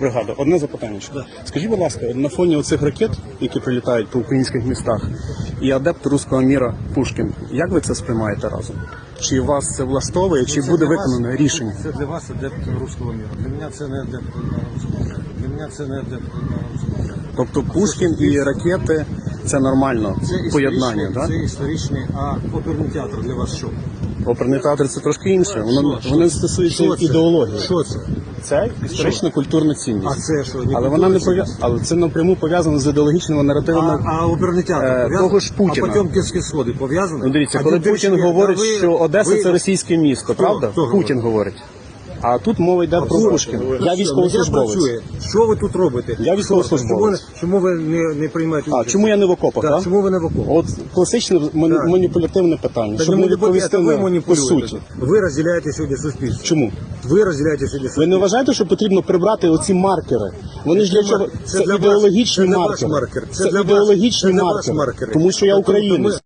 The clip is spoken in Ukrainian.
Бригада, одне запитання. Скажіть, будь ласка, на фоні оцих ракет, які прилітають по українських містах, і адепт руського міра Пушкін, як ви це сприймаєте разом? Чи вас це влаштовує, чи Це буде виконане вас- рішення? Це для вас адепт руського міра. Для мене це не адепт руського міра. Для мене це не адепт руського міра. Тобто Пушкін і ракети це нормально Це поєднання, так? це історичний, а оперний театр для вас що? Оперний театр це трошки інше. Воно Що? воно стосується Що це? ідеології. Що це? Це історична культурна цінність. А це що? Але вона не пов'я... але це напряму пов'язано з ідеологічними наративами. а оперний театр Е, того ж Путіна. А Потьомкінські сходи пов'язані? Ну, дивіться, А коли Путін говорить, ви- що Одеса ви- це російське місто, правда? хто Путін говорить. А тут мова йде про. Ви Я військовослужбовець. Що ви тут робите? Я військовослужбовець. Чому, ви не, не приймаєте А чому я не в окопах? Так, чому ви не в окопах? От класичне маніпулятивне питання, щоб не відповісти на по суті. Ви розділяєте сьогодні суспільство. Чому? Ви розділяєте сьогодні Ви не вважаєте, що потрібно прибрати оці маркери? Вони ж для чого? Це, ідеологічні маркери. маркер. Це ідеологічні маркери. Тому що я Тобто українець.